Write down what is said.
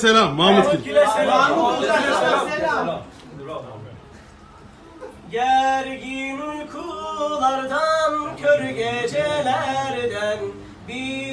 Selam Mahmut Gül. Gergin uykulardan, kör gecelerden bir